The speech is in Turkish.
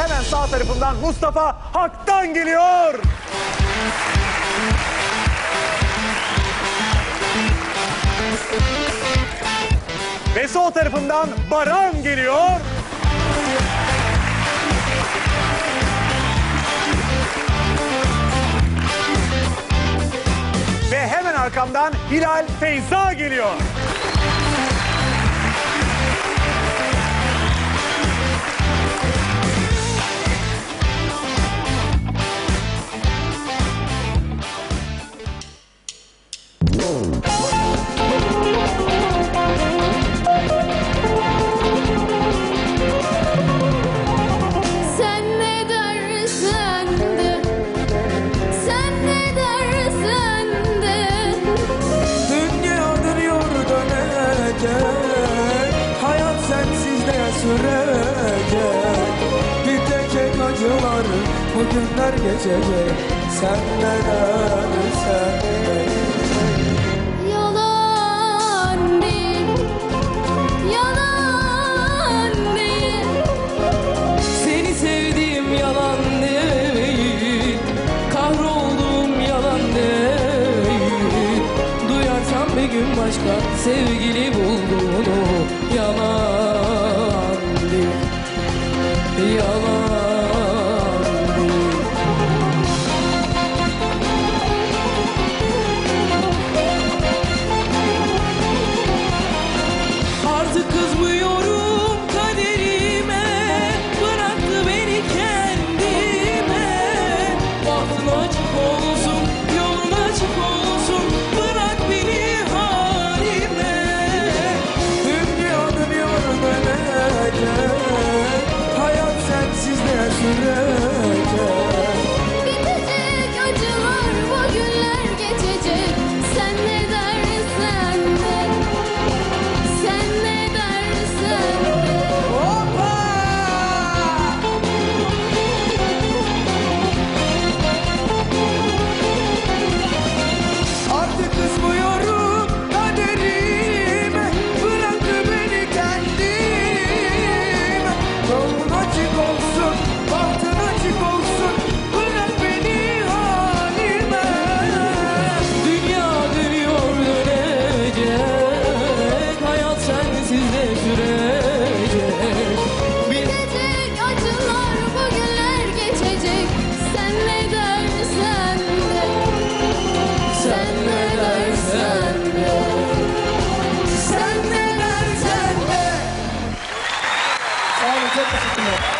hemen sağ tarafından Mustafa Hak'tan geliyor. Ve sol tarafından Baran geliyor. Ve hemen arkamdan Hilal Feyza geliyor. Sürecek. Bitecek acılar Bugünler geçecek. Sen ne dersen de Yalan değil Yalan değil. Seni sevdiğim yalan değil Kahrolduğum yalan değil. Duyarsam bir gün başka sevgili bulduğunu Yalan yolun もう。